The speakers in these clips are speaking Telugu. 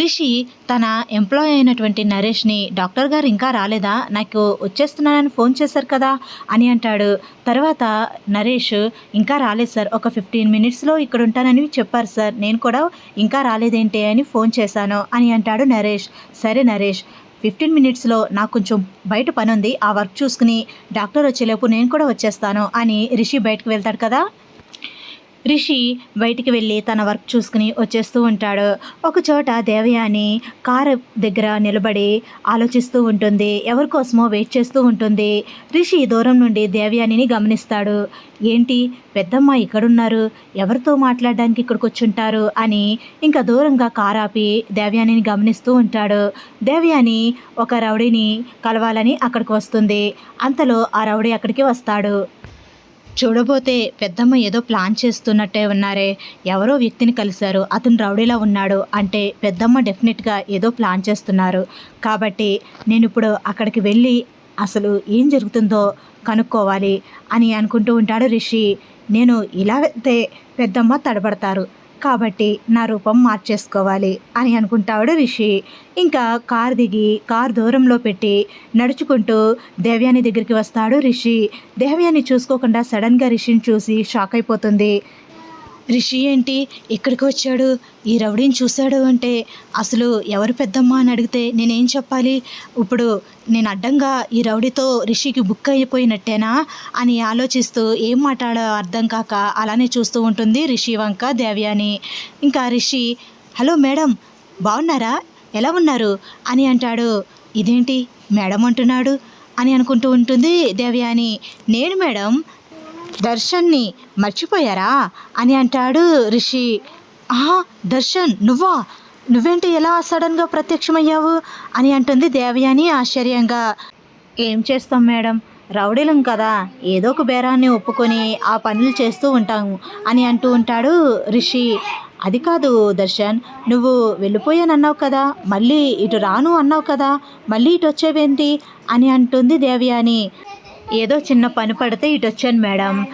రిషి తన ఎంప్లాయ్ అయినటువంటి నరేష్ని డాక్టర్ గారు ఇంకా రాలేదా? నాకు వచ్చేస్తున్నానని ఫోన్ చేశారు కదా అని అంటాడు. తర్వాత నరేష్ ఇంకా రాలేదు సార్ ఒక ఫిఫ్టీన్ మినిట్స్లో ఇక్కడ ఉంటానని చెప్పారు సార్. నేను కూడా ఇంకా రాలేదేంటి అని ఫోన్ చేశాను అని అంటాడు నరేష్. సరే నరేష్ ఫిఫ్టీన్ మినిట్స్లో నాకు కొంచెం బయట పని ఉంది ఆ వర్క్ చూసుకుని డాక్టర్ వచ్చేలోపు నేను కూడా వచ్చేస్తాను అని రిషి బయటకు వెళ్తాడు కదా. రిషి బయటికి వెళ్ళి తన వర్క్ చూసుకుని వచ్చేస్తూ ఉంటాడు. ఒకచోట దేవయాని కారు దగ్గర నిలబడి ఆలోచిస్తూ ఉంటుంది. ఎవరి కోసమో వెయిట్ చేస్తూ ఉంటుంది. రిషి దూరం నుండి దేవయానిని గమనిస్తాడు. ఏంటి? పెద్దమ్మ ఇక్కడున్నారు. ఎవరితో మాట్లాడడానికి ఇక్కడికి వచ్చుంటారు? అని ఇంకా దూరంగా కారు ఆపి దేవయానిని గమనిస్తూ ఉంటాడు. దేవయాని ఒక రౌడీని కలవాలని అక్కడికి వస్తుంది. అంతలో ఆ రౌడీ అక్కడికి వస్తాడు. చూడబోతే పెద్దమ్మ ఏదో ప్లాన్ చేస్తున్నట్టే ఉన్నారే. ఎవరో వ్యక్తిని కలిశారు. అతను రౌడీలా ఉన్నాడు అంటే పెద్దమ్మ డెఫినెట్గా ఏదో ప్లాన్ చేస్తున్నారు. కాబట్టి నేను ఇప్పుడు అక్కడికి వెళ్ళి అసలు ఏం జరుగుతుందో కనుక్కోవాలి అని అనుకుంటూ ఉంటాడు రిషి. నేను ఇలా వెళ్తే పెద్దమ్మ తడబడతారు. కాబట్టి నా రూపం మార్చేసుకోవాలి అని అనుకుంటాడు రిషి. ఇంకా కార్ దిగి కార్ దూరంలో పెట్టి నడుచుకుంటూ దేవ్యాని దగ్గరికి వస్తాడు రిషి. దేవ్యాన్ని చూసుకోకుండా సడన్గా రిషిని చూసి షాక్ అయిపోతుంది. రిషి ఏంటి? ఇక్కడికి వచ్చాడు? ఈ రౌడీని చూశాడు అంటే అసలు ఎవరు పెద్దమ్మ అని అడిగితే నేనేం చెప్పాలి? ఇప్పుడు నేను అడ్డంగా ఈ రౌడీతో రిషికి బుక్ అయిపోయినట్టేనా అని ఆలోచిస్తూ ఏం మాట్లాడో అర్థం కాక అలానే చూస్తూ ఉంటుంది రిషి వంక దేవ్యాని. ఇంకా రిషి హలో మేడం బాగున్నారా ఎలా ఉన్నారు? అని అంటాడు. ఇదేంటి? మేడం అంటున్నాడు? అని అనుకుంటూ ఉంటుంది దేవ్యాని. నేను మేడం దర్శన్ని మర్చిపోయారా? అని అంటాడు రిషి. ఆహా దర్శన్ నువ్వా? నువ్వేంటి ఎలా సడన్గా ప్రత్యక్షమయ్యావు? అని అంటుంది దేవయాని ఆశ్చర్యంగా. ఏం చేస్తాం మేడం? రౌడీలం కదా. ఏదో ఒక బేరాన్ని ఒప్పుకొని ఆ పనులు చేస్తూ ఉంటాము అని అంటూ ఉంటాడు రిషి. అది కాదు దర్శన్ నువ్వు వెళ్ళిపోయానన్నావు కదా. మళ్ళీ ఇటు రాను అన్నావు కదా. మళ్ళీ ఇటు వచ్చేవేంటి? అని అంటుంది దేవయాని. ఏదో చిన్న పని పడితే ఇటు వచ్చాను మేడం.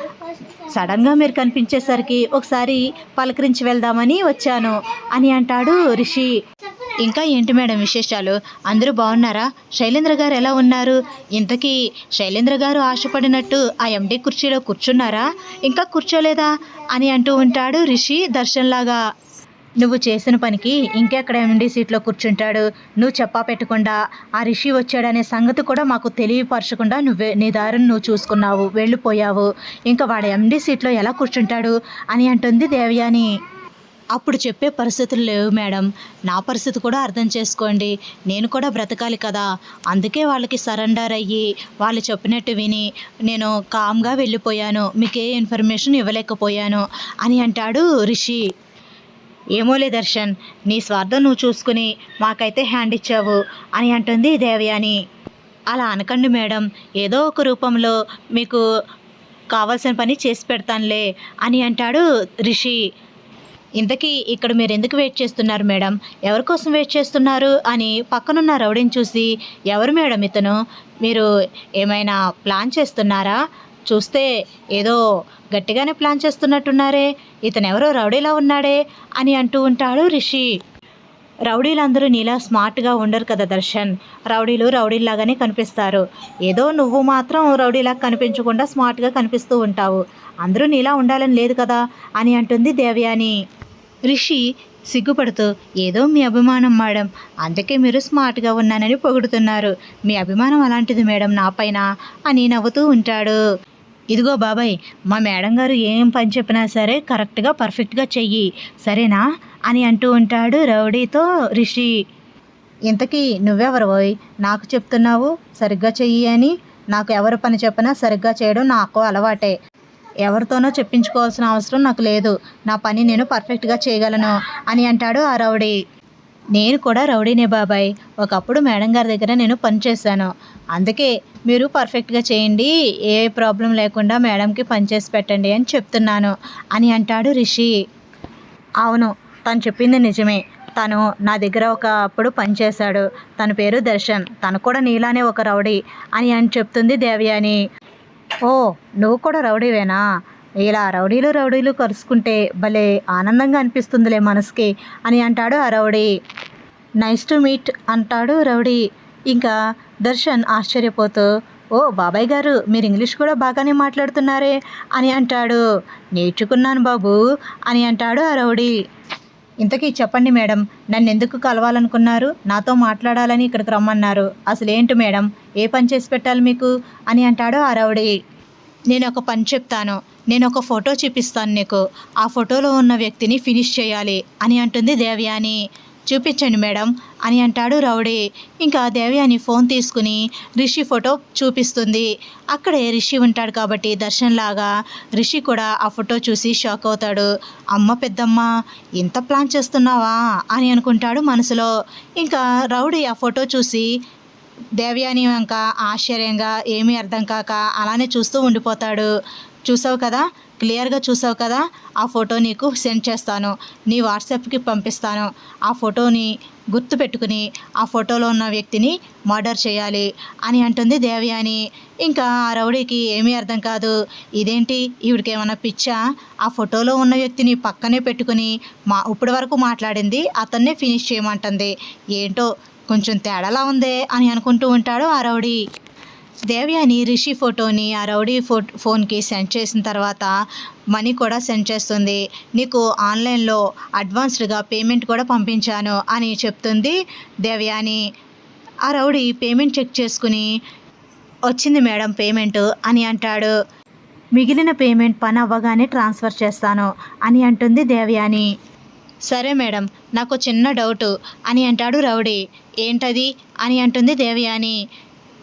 సడన్గా మీరు కనిపించేసరికి ఒకసారి పలకరించి వెళ్దామని వచ్చాను అని అంటాడు రిషి. ఇంకా ఏంటి మేడం విశేషాలు? అందరూ బాగున్నారా? శైలేంద్ర గారు ఎలా ఉన్నారు? ఇంతకీ శైలేంద్ర గారు ఆశపడినట్టు ఆ ఎండి కుర్చీలో కూర్చున్నారా? ఇంకా కూర్చోలేదా? అని అంటూ ఉంటాడు రిషి దర్శన్లాగా. నువ్వు చేసిన పనికి ఇంకెక్కడ ఎండి సీట్లో కూర్చుంటాడు? నువ్వు చెప్పా పెట్టకుండా ఆ రిషి వచ్చాడనే సంగతి కూడా మాకు తెలియపరచకుండా నువ్వే నీ దారిని నువ్వు చూసుకున్నావు వెళ్ళిపోయావు. ఇంకా వాడు ఎండి సీట్లో ఎలా కూర్చుంటాడు అని అంటుంది దేవయాని. అప్పుడు చెప్పే పరిస్థితులు లేవు మేడం. నా పరిస్థితి కూడా అర్థం చేసుకోండి. నేను కూడా బ్రతకాలి కదా. అందుకే వాళ్ళకి సరెండర్ అయ్యి వాళ్ళు చెప్పినట్టు విని నేను కామ్గా వెళ్ళిపోయాను. మీకు ఏ ఇన్ఫర్మేషన్ ఇవ్వలేకపోయాను అని అంటాడు రిషి. ఏమోలే దర్శన్ నీ స్వార్థం నువ్వు చూసుకుని మాకైతే హ్యాండ్ ఇచ్చావు అని అంటుంది దేవయాని. అలా అనకండి మేడం ఏదో ఒక రూపంలో మీకు కావాల్సిన పని చేసి పెడతానులే అని అంటాడు రిషి. ఇంతకీ ఇక్కడ మీరు ఎందుకు వెయిట్ చేస్తున్నారు మేడం? ఎవరి కోసం వెయిట్ చేస్తున్నారు? అని పక్కనున్న రౌడీని చూసి ఎవరు మేడం ఇతను? మీరు ఏమైనా ప్లాన్ చేస్తున్నారా? చూస్తే ఏదో గట్టిగానే ప్లాన్ చేస్తున్నట్టున్నారే. ఇతనెవరో రౌడీలా ఉన్నాడే అని అంటూ ఉంటాడు రిషి. రౌడీలందరూ నీలా స్మార్ట్గా ఉండరు కదా దర్శన్. రౌడీలు రౌడీలాగానే కనిపిస్తారు. ఏదో నువ్వు మాత్రం రౌడీలా కనిపించకుండా స్మార్ట్గా కనిపిస్తూ ఉంటావు. అందరూ నీలా ఉండాలని లేదు కదా అని అంటుంది దేవయాని. రిషి సిగ్గుపడుతూ ఏదో మీ అభిమానం మేడం. అందుకే మీరు స్మార్ట్గా ఉన్నానని పొగుడుతున్నారు. మీ అభిమానం అలాంటిది మేడం నా పైన అని నవ్వుతూ ఉంటాడు. ఇదిగో బాబాయ్ మా మేడం గారు ఏం పని చెప్పినా సరే కరెక్ట్గా పర్ఫెక్ట్గా చెయ్యి. సరేనా? అని అంటూ ఉంటాడు రౌడీతో రిషి. ఇంతకీ నువ్వెవరు నాకు చెప్తున్నావు సరిగ్గా చెయ్యి అని. నాకు ఎవరు పని చెప్పినా సరిగ్గా చేయడం నాకు అలవాటే. ఎవరితోనో చెప్పించుకోవాల్సిన అవసరం నాకు లేదు. నా పని నేను పర్ఫెక్ట్గా చేయగలను అని అంటాడు ఆ రౌడీ. నేను కూడా రౌడీనే బాబాయ్. ఒకప్పుడు మేడం గారి దగ్గర నేను పనిచేశాను అందుకే మీరు పర్ఫెక్ట్గా చేయండి ఏ ప్రాబ్లం లేకుండా మేడంకి పనిచేసి పెట్టండి అని చెప్తున్నాను అని అంటాడు రిషి. అవును తను చెప్పింది నిజమే. తను నా దగ్గర ఒకప్పుడు పనిచేశాడు తన పేరు దర్శన్. తను కూడా నీలానే ఒక రౌడీ అని అని చెప్తుంది దేవయాని. ఓ నువ్వు కూడా రౌడీవేనా? ఇలా రౌడీలు రౌడీలు కలుసుకుంటే భలే ఆనందంగా అనిపిస్తుందిలే మనసుకి అని అంటాడు ఆ రౌడీ. నైస్ టు మీట్ అంటాడు రౌడీ. ఇంకా దర్శన్ ఆశ్చర్యపోతూ ఓ బాబాయ్ గారు మీరు ఇంగ్లీష్ కూడా బాగానే మాట్లాడుతున్నారే అని అంటాడు. నేర్చుకున్నాను బాబు అని అంటాడు ఆ రౌడీ. ఇంతకీ చెప్పండి మేడం నన్ను ఎందుకు కలవాలనుకున్నారు? నాతో మాట్లాడాలని ఇక్కడికి రమ్మన్నారు. అసలు ఏంటి మేడం? ఏ పని చేసి పెట్టాలి మీకు? అని అంటాడు ఆ రౌడీ. నేను ఒక పని చెప్తాను. నేను ఒక ఫోటో చూపిస్తాను నీకు. ఆ ఫోటోలో ఉన్న వ్యక్తిని ఫినిష్ చేయాలి అని అంటుంది దేవయాని. చూపించండి మేడం అని అంటాడు రౌడీ. ఇంకా దేవయాని ఫోన్ తీసుకుని రిషి ఫోటో చూపిస్తుంది. అక్కడే రిషి ఉంటాడు కాబట్టి దర్శన్ లాగా రిషి కూడా ఆ ఫోటో చూసి షాక్ అవుతాడు. అమ్మ పెద్దమ్మ ఇంత ప్లాన్ చేస్తున్నావా? అని అనుకుంటాడు మనసులో. ఇంకా రౌడీ ఆ ఫోటో చూసి దేవయాని వంక ఆశ్చర్యంగా ఏమీ అర్థం కాక అలానే చూస్తూ ఉండిపోతాడు. చూసావు కదా? క్లియర్గా చూసావు కదా? ఆ ఫోటో నీకు సెండ్ చేస్తాను. నీ వాట్సాప్కి పంపిస్తాను. ఆ ఫోటోని గుర్తు పెట్టుకుని ఆ ఫోటోలో ఉన్న వ్యక్తిని మర్డర్ చేయాలి అని అంటుంది దేవయాని. ఇంకా ఆ రౌడీకి ఏమీ అర్థం కాదు. ఇదేంటి? ఈవిడికి ఏమైనా పిచ్చా? ఆ ఫోటోలో ఉన్న వ్యక్తిని పక్కనే పెట్టుకుని మా ఇప్పటి వరకు మాట్లాడింది అతన్నే ఫినిష్ చేయమంటుంది. ఏంటో కొంచెం తేడాలా ఉందే అని అనుకుంటూ ఉంటాడు ఆ రౌడీ. దేవయాని రిషి ఫోటోని ఆ రౌడీ ఫో ఫోన్కి సెండ్ చేసిన తర్వాత మనీ కూడా సెండ్ చేస్తుంది. నీకు ఆన్లైన్లో అడ్వాన్స్డ్గా పేమెంట్ కూడా పంపించాను అని చెప్తుంది దేవయాని. ఆ రౌడీ పేమెంట్ చెక్ చేసుకుని వచ్చింది మేడం పేమెంట్ అని అంటాడు. మిగిలిన పేమెంట్ పని అవ్వగానే ట్రాన్స్ఫర్ చేస్తాను అని అంటుంది దేవయాని. సరే మేడం నాకు చిన్న డౌటు అని అంటాడు రౌడీ. ఏంటది? అని అంటుంది దేవయాని.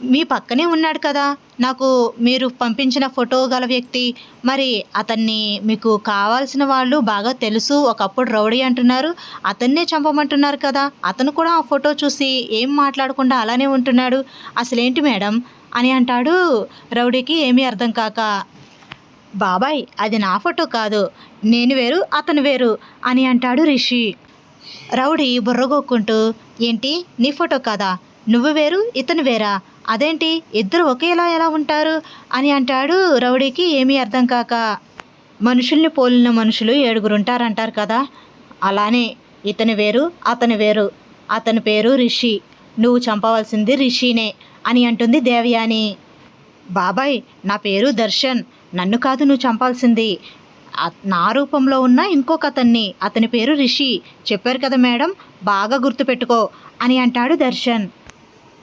మీ పక్కనే ఉన్నాడు కదా. నాకు మీరు పంపించిన ఫోటో గల వ్యక్తి. మరి అతన్ని మీకు కావాల్సిన వాళ్ళు బాగా తెలుసు. ఒకప్పుడు రౌడీ అంటున్నారు. అతన్నే చంపమంటున్నారు కదా. అతను కూడా ఆ ఫోటో చూసి ఏం మాట్లాడకుండా అలానే ఉంటున్నాడు. అసలేంటి మేడం? అని అంటాడు రౌడీకి ఏమీ అర్థం కాక. బాబాయ్ అది నా ఫోటో కాదు. నేను వేరు అతను వేరు అని అంటాడు రిషి. రౌడీ బుర్రగొక్కుంటూ ఏంటి నీ ఫోటో కాదా? నువ్వు వేరు ఇతను వేరా? అదేంటి? ఇద్దరు ఒకేలా ఎలా ఉంటారు? అని అంటాడు రౌడీకి ఏమీ అర్థం కాక. మనుషుల్ని పోలిన మనుషులు ఏడుగురు ఉంటారంటారు కదా? అలానే ఇతని వేరు అతని వేరు. అతని పేరు రిషి. నువ్వు చంపవలసింది రిషినే అని అంటుంది దేవయాని. బాబాయ్ నా పేరు దర్శన్. నన్ను కాదు నువ్వు చంపాల్సింది. నా రూపంలో ఉన్న ఇంకొక అతన్ని. అతని పేరు రిషి. చెప్పారు కదా మేడం? బాగా గుర్తుపెట్టుకో అని అంటాడు దర్శన్.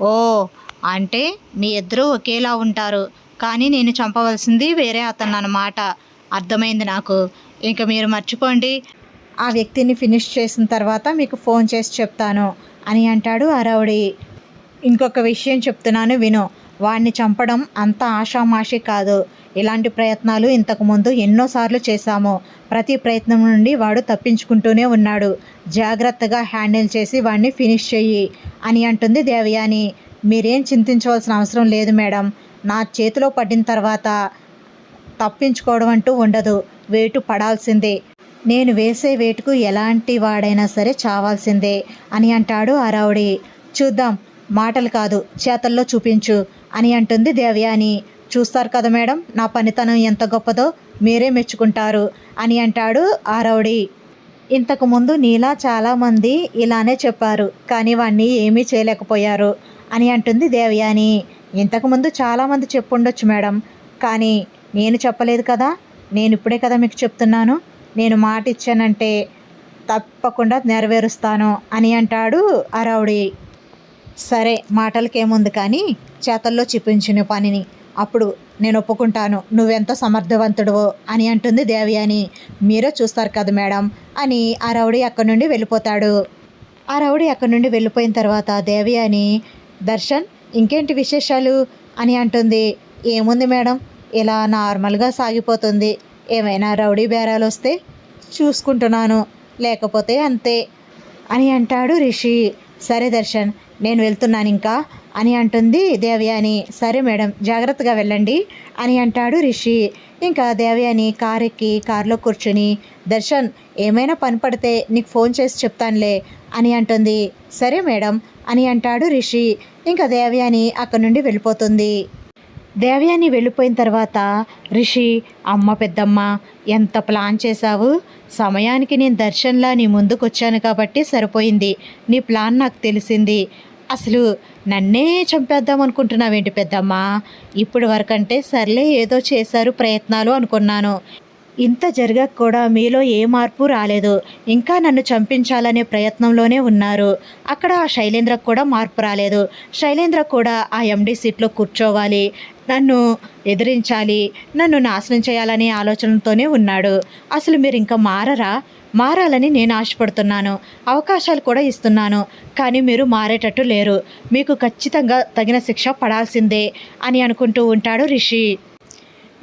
ఓ అంటే మీ ఇద్దరూ ఒకేలా ఉంటారు. కానీ నేను చంపవలసింది వేరే అతను అన్నమాట అర్థమైంది నాకు. ఇంకా మీరు మర్చిపోండి. ఆ వ్యక్తిని ఫినిష్ చేసిన తర్వాత మీకు ఫోన్ చేసి చెప్తాను అని అంటాడు ఆ ఇంకొక విషయం చెప్తున్నాను విను. వాడిని చంపడం అంత ఆషామాషి కాదు. ఇలాంటి ప్రయత్నాలు ఇంతకుముందు ఎన్నోసార్లు చేశాము. ప్రతి ప్రయత్నం నుండి వాడు తప్పించుకుంటూనే ఉన్నాడు. జాగ్రత్తగా హ్యాండిల్ చేసి వాడిని ఫినిష్ చెయ్యి అని అంటుంది దేవయాని. మీరేం చింతించవలసిన అవసరం లేదు మేడం. నా చేతిలో పడిన తర్వాత తప్పించుకోవడం అంటూ ఉండదు. వేటు పడాల్సిందే. నేను వేసే వేటుకు ఎలాంటి వాడైనా సరే చావాల్సిందే అని అంటాడు ఆరావుడి చూద్దాం. మాటలు కాదు చేతల్లో చూపించు అని అంటుంది దేవయాని. చూస్తారు కదా మేడం నా పనితనం ఎంత గొప్పదో మీరే మెచ్చుకుంటారు అని అంటాడు ఆ ఇంతకుముందు నీలా చాలామంది ఇలానే చెప్పారు కానీ వాణ్ణి ఏమీ చేయలేకపోయారు. అని అంటుంది దేవయాని ఇంతకుముందు చాలామంది చెప్పుండొచ్చు మేడం కానీ నేను చెప్పలేదు కదా. నేను ఇప్పుడే కదా మీకు చెప్తున్నాను. నేను మాట ఇచ్చానంటే తప్పకుండా నెరవేరుస్తాను అని అంటాడు ఆ రౌడీ సరే మాటలకేముంది కానీ చేతల్లో చూపించిన పనిని. అప్పుడు నేను ఒప్పుకుంటాను. నువ్వెంత సమర్థవంతుడువో అని అంటుంది దేవయాని మీరే చూస్తారు కదా మేడం అని ఆ రౌడీ అక్కడి నుండి వెళ్ళిపోతాడు. ఆ రౌడీ అక్కడి నుండి వెళ్ళిపోయిన తర్వాత దేవయాని దర్శన్ ఇంకేంటి విశేషాలు? అని అంటుంది. ఏముంది మేడం? ఇలా నార్మల్గా సాగిపోతుంది. ఏమైనా రౌడీ బేరాలు వస్తే చూసుకుంటున్నాను. లేకపోతే అంతే. అని అంటాడు రిషి. సరే దర్శన్ నేను వెళ్తున్నాను ఇంకా అని అంటుంది దేవయాని. సరే మేడం జాగ్రత్తగా వెళ్ళండి అని అంటాడు రిషి. ఇంకా దేవయాని కార్ ఎక్కి కారులో కూర్చుని దర్శన్ ఏమైనా పని పడితే నీకు ఫోన్ చేసి చెప్తానులే అని అంటుంది. సరే మేడం అని అంటాడు రిషి. ఇంకా దేవయాని అక్కడి నుండి వెళ్ళిపోతుంది. దేవయాని వెళ్ళిపోయిన తర్వాత రిషి అమ్మ పెద్దమ్మ ఎంత ప్లాన్ చేశావు? సమయానికి నేను దర్శన్లా నీ ముందుకు వచ్చాను కాబట్టి సరిపోయింది. నీ ప్లాన్ నాకు తెలిసింది. అసలు నన్నే చంపేద్దాం అనుకుంటున్నావేంటి పెద్దమ్మ? ఇప్పుడు వరకంటే సర్లే ఏదో చేశారు ప్రయత్నాలు అనుకున్నాను. ఇంత జరగక కూడా మీలో ఏ మార్పు రాలేదు. ఇంకా నన్ను చంపించాలనే ప్రయత్నంలోనే ఉన్నారు. అక్కడ ఆ శైలేంద్రకు కూడా మార్పు రాలేదు. శైలేంద్ర కూడా ఆ ఎండి సీట్లో కూర్చోవాలి. నన్ను ఎదిరించాలి. నన్ను నాశనం చేయాలనే ఆలోచనతోనే ఉన్నాడు. అసలు మీరు ఇంకా మారరా? మారాలని నేను ఆశపడుతున్నాను. అవకాశాలు కూడా ఇస్తున్నాను. కానీ మీరు మారేటట్టు లేరు. మీకు ఖచ్చితంగా తగిన శిక్ష పడాల్సిందే అని అనుకుంటూ ఉంటాడు రిషి.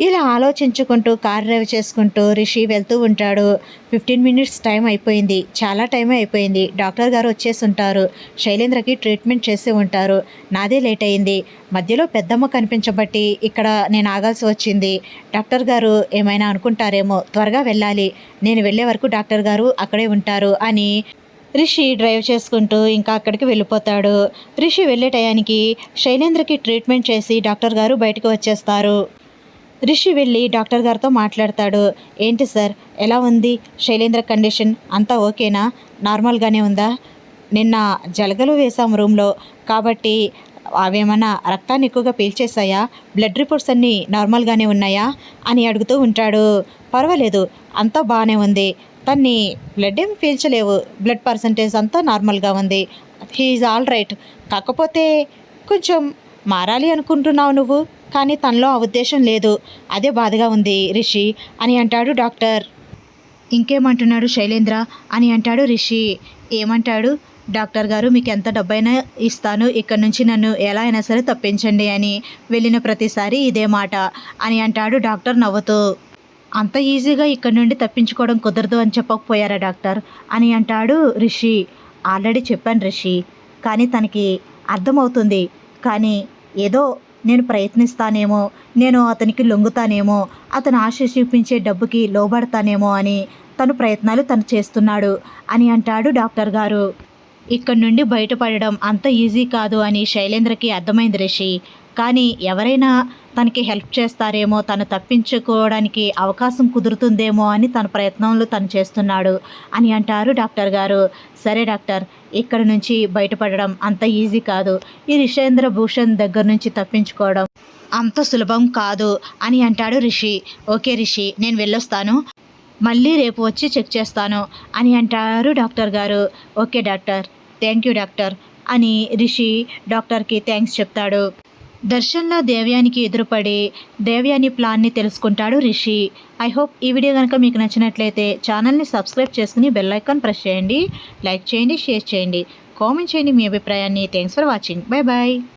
ఇలా ఆలోచించుకుంటూ కార్ డ్రైవ్ చేసుకుంటూ రిషి వెళ్తూ ఉంటాడు. ఫిఫ్టీన్ మినిట్స్ టైం అయిపోయింది. చాలా టైం అయిపోయింది. డాక్టర్ గారు వచ్చేసి ఉంటారు. శైలేంద్రకి ట్రీట్మెంట్ చేసి ఉంటారు. నాదే లేట్ అయింది. మధ్యలో పెద్దమ్మ కనిపించబట్టి ఇక్కడ నేను ఆగాల్సి వచ్చింది. డాక్టర్ గారు ఏమైనా అనుకుంటారేమో త్వరగా వెళ్ళాలి. నేను వెళ్ళే వరకు డాక్టర్ గారు అక్కడే ఉంటారు అని రిషి డ్రైవ్ చేసుకుంటూ ఇంకా అక్కడికి వెళ్ళిపోతాడు. రిషి వెళ్ళే టయానికి శైలేంద్రకి ట్రీట్మెంట్ చేసి డాక్టర్ గారు బయటకు వచ్చేస్తారు. రిషి వెళ్ళి డాక్టర్ గారితో మాట్లాడతాడు. ఏంటి సార్? ఎలా ఉంది? శైలేంద్ర కండిషన్ అంతా ఓకేనా? నార్మల్గానే ఉందా? నిన్న జలగలు వేశాం రూమ్లో. కాబట్టి అవేమన్నా రక్తాన్ని ఎక్కువగా పీల్చేశాయా? బ్లడ్ రిపోర్ట్స్ అన్నీ నార్మల్గానే ఉన్నాయా? అని అడుగుతూ ఉంటాడు. పర్వాలేదు అంతా బాగానే ఉంది. తన్ని బ్లడ్ ఏం పీల్చలేవు. బ్లడ్ పర్సంటేజ్ అంతా నార్మల్గా ఉంది. హీఈ్ ఆల్ రైట్. కాకపోతే కొంచెం మారాలి అనుకుంటున్నావు నువ్వు? కానీ తనలో ఆ ఉద్దేశం లేదు. అదే బాధగా ఉంది రిషి. అని అంటాడు డాక్టర్. ఇంకేమంటున్నాడు శైలేంద్ర? అని అంటాడు రిషి. ఏమంటాడు? డాక్టర్ గారు మీకు ఎంత డబ్బైనా ఇస్తాను. ఇక్కడ నుంచి నన్ను ఎలా అయినా సరే తప్పించండి అని వెళ్ళిన ప్రతిసారి ఇదే మాట అని అంటాడు డాక్టర్ నవ్వుతూ. అంత ఈజీగా ఇక్కడ నుండి తప్పించుకోవడం కుదరదు అని చెప్పకపోయారా డాక్టర్? అని అంటాడు రిషి. ఆల్రెడీ చెప్పాను రిషి. కానీ తనకి అర్థమవుతుంది. కానీ ఏదో నేను ప్రయత్నిస్తానేమో నేను అతనికి లొంగుతానేమో అతను ఆశ చూపించే డబ్బుకి లోబడతానేమో అని తను ప్రయత్నాలు తను చేస్తున్నాడు అని అంటాడు డాక్టర్ గారు. ఇక్కడి నుండి బయటపడడం అంత ఈజీ కాదు అని శైలేంద్రకి అర్థమైంది రిషి. కానీ ఎవరైనా తనకి హెల్ప్ చేస్తారేమో తను తప్పించుకోవడానికి అవకాశం కుదురుతుందేమో అని తన ప్రయత్నంలో తను చేస్తున్నాడు అని అంటారు డాక్టర్ గారు. సరే డాక్టర్ ఇక్కడ నుంచి బయటపడడం అంత ఈజీ కాదు. ఈ రిషేంద్ర భూషణ్ దగ్గర నుంచి తప్పించుకోవడం అంత సులభం కాదు అని అంటాడు రిషి. ఓకే రిషి నేను వెళ్ళొస్తాను. మళ్ళీ రేపు వచ్చి చెక్ చేస్తాను అని అంటారు డాక్టర్ గారు. Okay doctor thank you doctor అని రిషి డాక్టర్కి థ్యాంక్స్ చెప్తాడు. దర్శన్లో దేవ్యానికి ఎదురుపడి దేవ్యాని ప్లాన్ని తెలుసుకుంటాడు రిషి. ఐ హోప్ ఈ వీడియో కనుక మీకు నచ్చినట్లయితే ఛానల్ని సబ్స్క్రైబ్ చేసుకుని బెల్ ఐకాన్ ప్రెస్ చేయండి. లైక్ చేయండి షేర్ చేయండి. కామెంట్ చేయండి మీ అభిప్రాయాన్ని. Thanks for watching bye bye